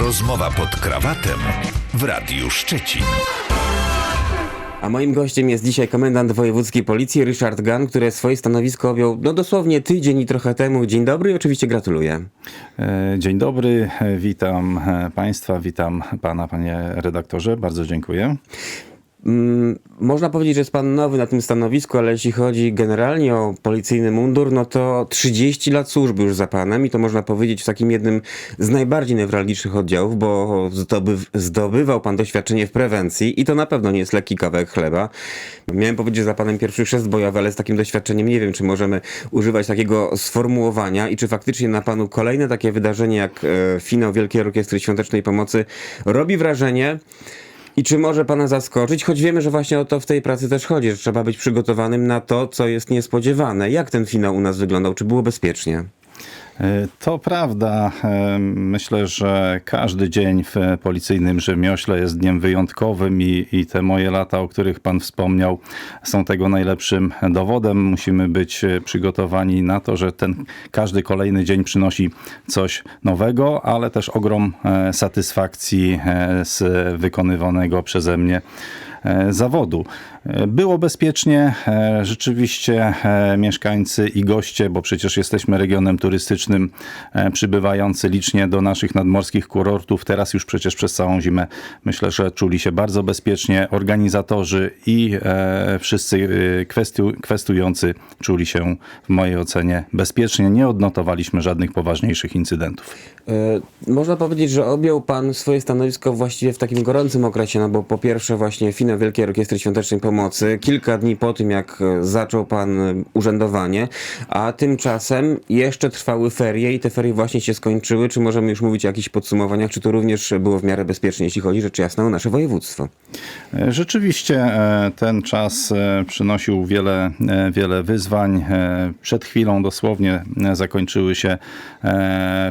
Rozmowa pod krawatem w Radiu Szczecin. A moim gościem jest dzisiaj komendant wojewódzkiej policji Ryszard Gan, który swoje stanowisko objął no dosłownie tydzień i trochę temu. Dzień dobry i oczywiście gratuluję. E, Dzień dobry, e, witam e, Państwa, witam Pana, Panie redaktorze, bardzo dziękuję. Mm, można powiedzieć, że jest pan nowy na tym stanowisku, ale jeśli chodzi generalnie o policyjny mundur, no to 30 lat służby już za panem i to można powiedzieć w takim jednym z najbardziej newralgicznych oddziałów, bo zdobyw, zdobywał pan doświadczenie w prewencji i to na pewno nie jest lekki kawałek chleba. Miałem powiedzieć, za panem pierwszy chrzest bojowy, ale z takim doświadczeniem nie wiem, czy możemy używać takiego sformułowania i czy faktycznie na panu kolejne takie wydarzenie jak e, finał Wielkiej Orkiestry Świątecznej Pomocy robi wrażenie, i czy może pana zaskoczyć? Choć wiemy, że właśnie o to w tej pracy też chodzi, że trzeba być przygotowanym na to, co jest niespodziewane. Jak ten finał u nas wyglądał? Czy było bezpiecznie? E, To prawda. E, Myślę, że każdy dzień w policyjnym rzemiośle jest dniem wyjątkowym i, i te moje lata, o których Pan wspomniał, są tego najlepszym dowodem. Musimy być e, przygotowani na to, że ten każdy kolejny dzień przynosi coś nowego, ale też ogrom satysfakcji z wykonywanego przeze mnie zawodu. Było bezpiecznie, e, rzeczywiście e, mieszkańcy i goście, bo przecież jesteśmy regionem turystycznym e, przybywający licznie do naszych nadmorskich kurortów, teraz już przecież przez całą zimę myślę, że czuli się bardzo bezpiecznie. Organizatorzy i wszyscy kwestujący czuli się w mojej ocenie bezpiecznie. Nie odnotowaliśmy żadnych poważniejszych incydentów. Można powiedzieć, że objął pan swoje stanowisko właściwie w takim gorącym okresie, no bo po pierwsze właśnie finał Wielkiej Orkiestry Świątecznej Pomocy, kilka dni po tym jak e, zaczął pan e, urzędowanie, a tymczasem jeszcze trwały ferie i te ferie właśnie się skończyły. Czy możemy już mówić o jakichś podsumowaniach, czy to również było w miarę bezpiecznie, jeśli chodzi rzecz jasna o nasze województwo? E, Rzeczywiście ten czas przynosił wiele, wiele wyzwań. Przed chwilą dosłownie zakończyły się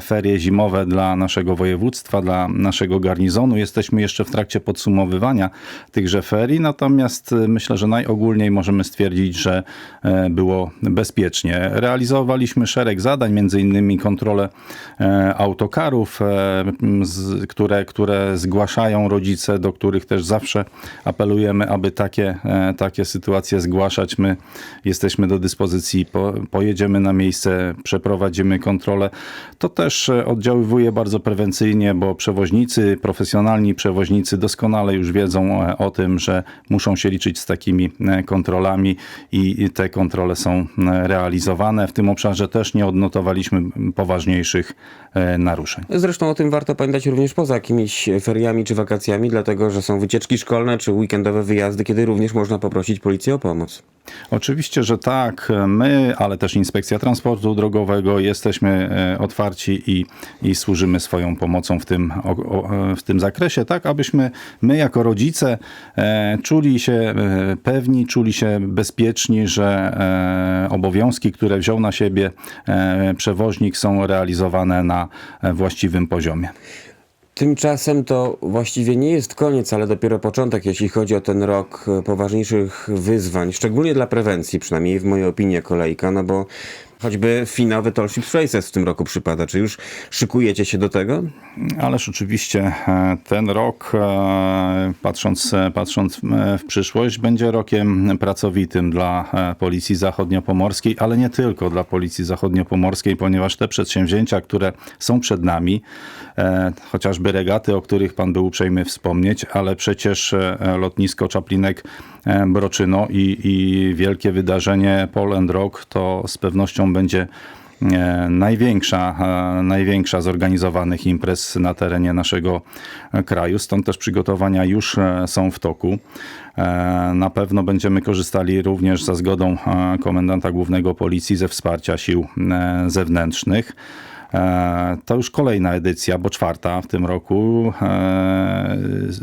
ferie zimowe dla naszego województwa, dla naszego garnizonu. Jesteśmy jeszcze w trakcie podsumowywania tychże ferii, natomiast myślę, że najogólniej możemy stwierdzić, że e, było bezpiecznie. Realizowaliśmy szereg zadań, między innymi kontrolę e, autokarów, e, które, które zgłaszają rodzice, do których też zawsze apelujemy, aby takie, takie sytuacje zgłaszać. My jesteśmy do dyspozycji, po, pojedziemy na miejsce, przeprowadzimy kontrolę. To też oddziaływuje bardzo prewencyjnie, bo przewoźnicy, profesjonalni przewoźnicy doskonale już wiedzą o tym, że muszą się liczyć z takimi e, kontrolami i te kontrole są e, realizowane. W tym obszarze też nie odnotowaliśmy poważniejszych e, naruszeń. Zresztą o tym warto pamiętać również poza jakimiś feriami czy wakacjami, dlatego że są wycieczki szkolne czy weekendowe wyjazdy, kiedy również można poprosić policję o pomoc. Oczywiście, że tak. My, ale też Inspekcja Transportu Drogowego jesteśmy otwarci i, i służymy swoją pomocą w tym, w tym zakresie, tak abyśmy my jako rodzice czuli się pewni, czuli się bezpieczni, że e, obowiązki, które wziął na siebie e, przewoźnik są realizowane na e, właściwym poziomie. Tymczasem to właściwie nie jest koniec, ale dopiero początek, jeśli chodzi o ten rok e, poważniejszych wyzwań, szczególnie dla prewencji, przynajmniej w mojej opinii kolejka, no bo choćby finał Ships Races w tym roku przypada. Czy już szykujecie się do tego? Ależ oczywiście e, ten rok, e, patrząc, e, patrząc w przyszłość, będzie rokiem pracowitym dla Policji Zachodniopomorskiej, ale nie tylko dla Policji Zachodniopomorskiej, ponieważ te przedsięwzięcia, które są przed nami, chociażby regaty, o których Pan był uprzejmy wspomnieć, ale przecież lotnisko Czaplinek Broczyno i, i wielkie wydarzenie Poland Rock to z pewnością będzie e, największa, e, największa zorganizowanych imprez na terenie naszego e, kraju. Stąd też przygotowania już e, są w toku. E, Na pewno będziemy korzystali również za zgodą e, komendanta głównego policji ze wsparcia sił e, zewnętrznych. E, To już kolejna edycja, bo czwarta w tym roku e,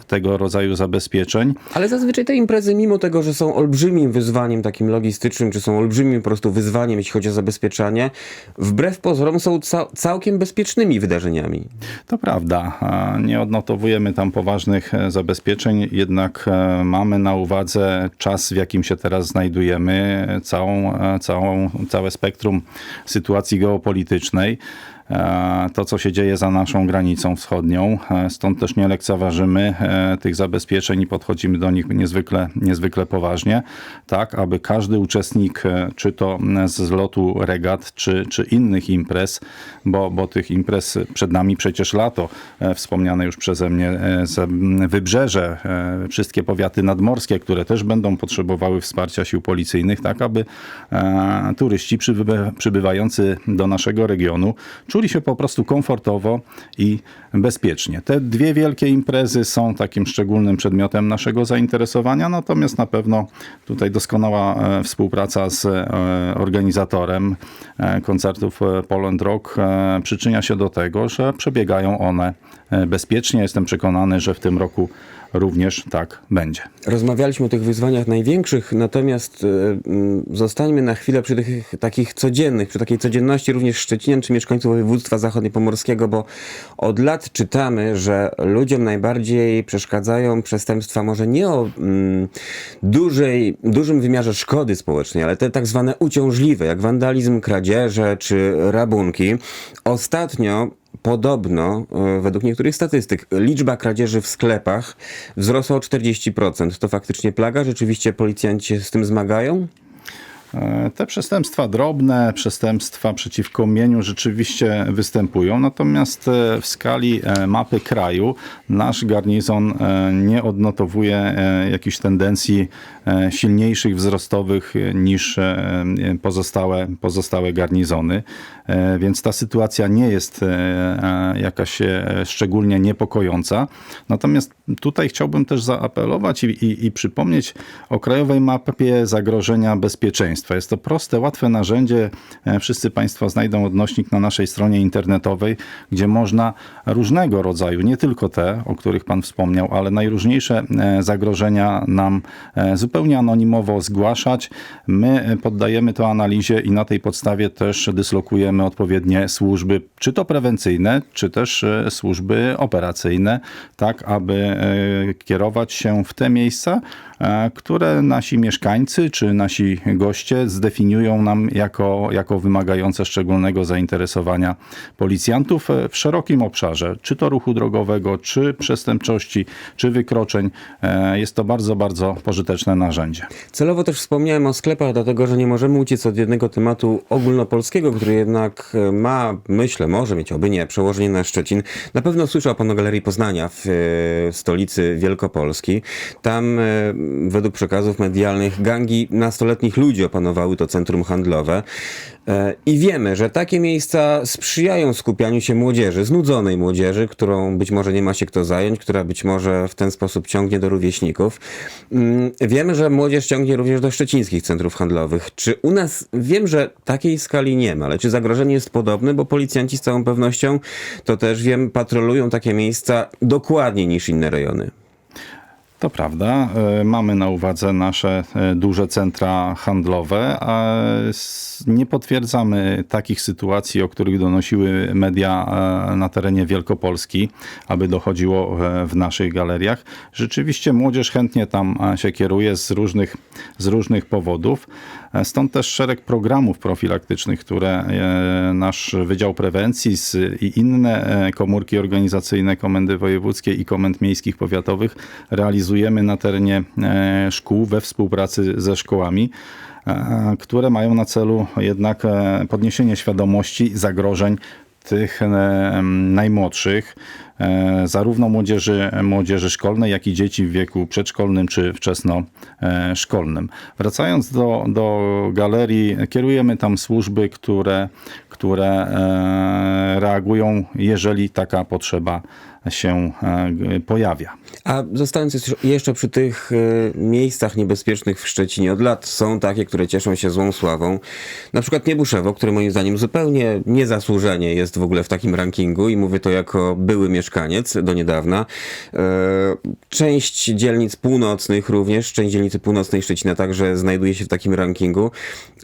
tego rodzaju zabezpieczeń. Ale zazwyczaj te imprezy, mimo tego, że są olbrzymim wyzwaniem takim logistycznym, czy są olbrzymim po prostu wyzwaniem, jeśli chodzi o zabezpieczanie, wbrew pozorom są ca- całkiem bezpiecznymi wydarzeniami. To prawda, a nie odnotowujemy tam poważnych e, zabezpieczeń, jednak e, mamy na uwadze czas, w jakim się teraz znajdujemy, całą, e, całą, całe spektrum sytuacji geopolitycznej. E, to, co się dzieje za naszą granicą wschodnią. E, Stąd też nie lekceważymy e, tych zabezpieczeń i podchodzimy do nich niezwykle, niezwykle poważnie, tak aby każdy uczestnik, czy to z lotu regat, czy, czy innych imprez, bo, bo tych imprez przed nami przecież lato, wspomniane już przeze mnie wybrzeże, wszystkie powiaty nadmorskie, które też będą potrzebowały wsparcia sił policyjnych, tak aby turyści przybywa, przybywający do naszego regionu czuli się po prostu komfortowo i bezpiecznie. Te dwie wielkie imprezy są takim szczególnym przedmiotem naszego zainteresowania, natomiast na pewno tutaj doskonała e, współpraca z e, organizatorem e, koncertów Poland Rock przyczynia się do tego, że przebiegają one bezpiecznie. Jestem przekonany, że w tym roku również tak będzie. Rozmawialiśmy o tych wyzwaniach największych, natomiast e, zostańmy na chwilę przy tych takich codziennych, przy takiej codzienności również Szczecinian czy mieszkańców województwa zachodniopomorskiego, bo od lat czytamy, że ludziom najbardziej przeszkadzają przestępstwa może nie o mm, dużej, dużym wymiarze szkody społecznej, ale te tak zwane uciążliwe, jak wandalizm, kradzieże czy rabunki. Ostatnio Podobno, e, według niektórych statystyk, liczba kradzieży w sklepach wzrosła o 40%. To faktycznie plaga? Rzeczywiście policjanci się z tym zmagają? E, Te przestępstwa drobne, przestępstwa przeciwko mieniu rzeczywiście występują, natomiast e, w skali e, mapy kraju nasz garnizon nie odnotowuje jakichś tendencji silniejszych, wzrostowych niż pozostałe, pozostałe garnizony, więc ta sytuacja nie jest jakaś szczególnie niepokojąca. Natomiast tutaj chciałbym też zaapelować i, i, i przypomnieć o krajowej mapie zagrożenia bezpieczeństwa. Jest to proste, łatwe narzędzie. E, Wszyscy Państwo znajdą odnośnik na naszej stronie internetowej, gdzie można różnego rodzaju, nie tylko te, o których Pan wspomniał, ale najróżniejsze e, zagrożenia nam e, zupełnie anonimowo zgłaszać. My poddajemy to analizie i na tej podstawie też dyslokujemy odpowiednie służby, czy to prewencyjne, czy też służby operacyjne, tak aby kierować się w te miejsca, które nasi mieszkańcy czy nasi goście zdefiniują nam jako, jako wymagające szczególnego zainteresowania policjantów e, w szerokim obszarze, czy to ruchu drogowego, czy przestępczości, czy wykroczeń. E, Jest to bardzo, bardzo pożyteczne narzędzie. Celowo też wspomniałem o sklepach, dlatego że nie możemy uciec od jednego tematu ogólnopolskiego, który jednak e, ma, myślę, może mieć, oby nie, przełożenie na Szczecin. Na pewno słyszał pan o Galerii Poznania w e, stolicy Wielkopolski. Tam e, według przekazów medialnych gangi nastoletnich ludzi opanowały to centrum handlowe. E, I wiemy, że takie miejsca sprzyjają skupianiu się młodzieży, znudzonej młodzieży, którą być może nie ma się kto zająć, która być może w ten sposób ciągnie do rówieśników. Mm, Wiemy, że młodzież ciągnie również do szczecińskich centrów handlowych. Czy u nas, wiem, że takiej skali nie ma, ale czy zagrożenie jest podobne, bo policjanci z całą pewnością, to też wiem, patrolują takie miejsca dokładniej niż inne rejony. To prawda. E, Mamy na uwadze nasze e, duże centra handlowe, a nie potwierdzamy takich sytuacji, o których donosiły media e, na terenie Wielkopolski, aby dochodziło w naszych galeriach. Rzeczywiście młodzież chętnie tam się kieruje z różnych, z różnych powodów. Stąd też szereg programów profilaktycznych, które nasz Wydział Prewencji i inne komórki organizacyjne Komendy Wojewódzkiej i Komend Miejskich Powiatowych realizujemy na terenie e, szkół we współpracy ze szkołami e, które mają na celu jednak e, podniesienie świadomości zagrożeń tych najmłodszych, zarówno młodzieży, młodzieży szkolnej, jak i dzieci w wieku przedszkolnym czy wczesnoszkolnym. Wracając do, do galerii, kierujemy tam służby, które, które reagują, jeżeli taka potrzeba się e, pojawia. A zostając jeszcze- przy tych y, miejscach niebezpiecznych w Szczecinie, od lat są takie, które cieszą się złą sławą. Na przykład Niebuszewo, które moim zdaniem zupełnie niezasłużenie jest w ogóle w takim rankingu i mówię to jako były mieszkaniec do niedawna. E, Część dzielnic północnych również, część dzielnicy północnej Szczecina także znajduje się w takim rankingu.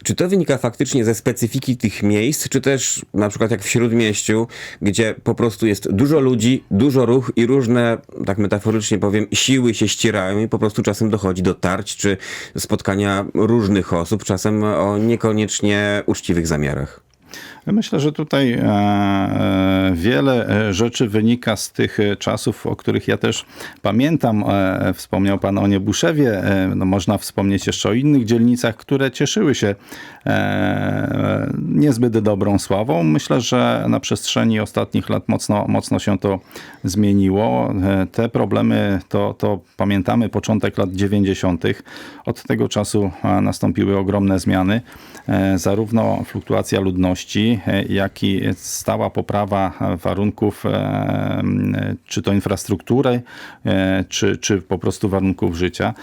Czy to wynika faktycznie ze specyfiki tych miejsc, czy też na przykład jak w Śródmieściu, gdzie po prostu jest dużo ludzi, dużo ruch i różne, tak metaforycznie powiem, siły się ścierają i po prostu czasem dochodzi do tarć czy spotkania różnych osób, czasem o niekoniecznie uczciwych zamiarach. Myślę, że tutaj e, e, wiele e, rzeczy wynika z tych czasów, o których ja też pamiętam. Wspomniał Pan o Niebuszewie, no można wspomnieć jeszcze o innych dzielnicach, które cieszyły się niezbyt dobrą sławą. Myślę, że na przestrzeni ostatnich lat mocno, mocno się to zmieniło. E, Te problemy to, to pamiętamy początek lat 90. Od tego czasu e, nastąpiły ogromne zmiany. E, Zarówno fluktuacja ludności, jak i stała poprawa warunków, czy to infrastruktury, czy, czy po prostu warunków życia.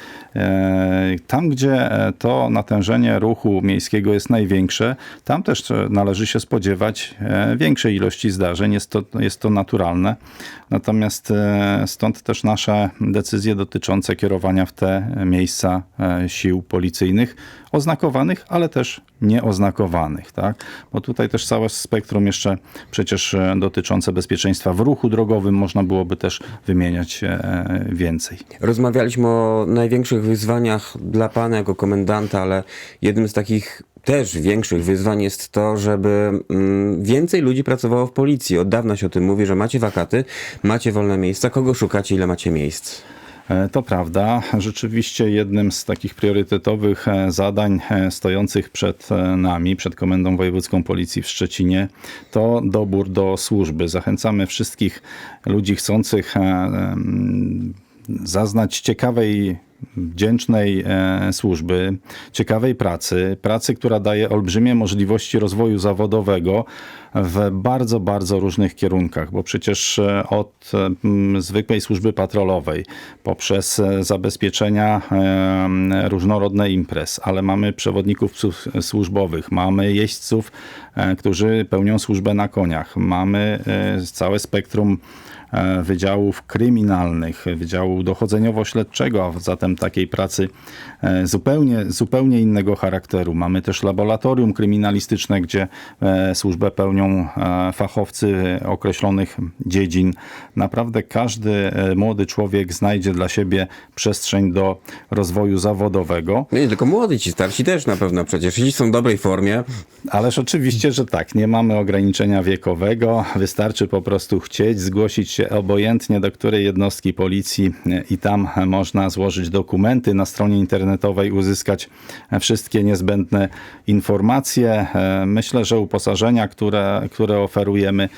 Tam, gdzie to natężenie ruchu miejskiego jest największe, tam też należy się spodziewać e, większej ilości zdarzeń. Jest to, jest to naturalne. Natomiast e, stąd też nasze decyzje dotyczące kierowania w te miejsca e, sił policyjnych, oznakowanych, ale też nieoznakowanych. Tak? Bo tutaj też całe spektrum jeszcze przecież dotyczące bezpieczeństwa w ruchu drogowym można byłoby też wymieniać więcej. Rozmawialiśmy o największych wyzwaniach dla pana jako komendanta, ale jednym z takich też większych wyzwań jest to, żeby mm, więcej ludzi pracowało w policji. Od dawna się o tym mówi, że macie wakaty, macie wolne miejsca. Kogo szukacie, ile macie miejsc? E, To prawda. Rzeczywiście jednym z takich priorytetowych e, zadań e, stojących przed nami, przed Komendą Wojewódzką Policji w Szczecinie, to dobór do służby. Zachęcamy wszystkich ludzi chcących zaznać ciekawej wdzięcznej e, służby, ciekawej pracy, pracy, która daje olbrzymie możliwości rozwoju zawodowego w bardzo, bardzo różnych kierunkach, bo przecież e, od e, m, zwykłej służby patrolowej, poprzez e, zabezpieczenia e, różnorodne imprez, ale mamy przewodników służbowych, mamy jeźdźców, którzy pełnią służbę na koniach, mamy całe spektrum wydziałów kryminalnych, wydziału dochodzeniowo-śledczego, a zatem takiej pracy zupełnie, zupełnie innego charakteru. Mamy też laboratorium kryminalistyczne, gdzie służbę pełnią e, fachowcy określonych dziedzin. Naprawdę każdy e, młody człowiek znajdzie dla siebie przestrzeń do rozwoju zawodowego. Nie tylko młodzi, ci starsi też na pewno przecież. Jeśli są w dobrej formie, Ależ oczywiście, że tak. Nie mamy ograniczenia wiekowego. Wystarczy po prostu chcieć, zgłosić się obojętnie do której jednostki policji e, i tam można złożyć dokumenty. Na stronie internetowej uzyskać wszystkie niezbędne informacje. Myślę, że uposażenia, które, które oferujemy,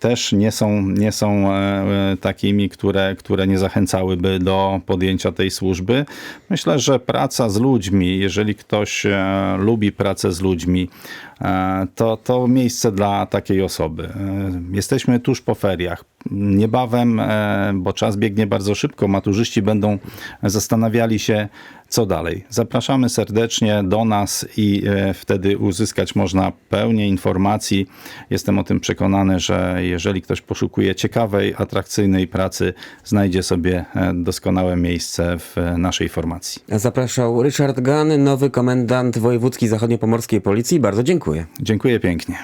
też nie są, nie są e, takimi, które, które nie zachęcałyby do podjęcia tej służby. Myślę, że praca z ludźmi, jeżeli ktoś e, lubi pracę z ludźmi, e, to, to miejsce dla takiej osoby. E, Jesteśmy tuż po feriach. Niebawem, e, bo czas biegnie bardzo szybko, maturzyści będą zastanawiali się, co dalej. Zapraszamy serdecznie do nas i e, wtedy uzyskać można pełnię informacji. Jestem o tym przekonany, że jeżeli ktoś poszukuje ciekawej, atrakcyjnej pracy, znajdzie sobie e, doskonałe miejsce w e, naszej formacji. zapraszał Ryszard Gany, nowy komendant wojewódzki zachodniopomorskiej policji. Bardzo dziękuję. Dziękuję pięknie.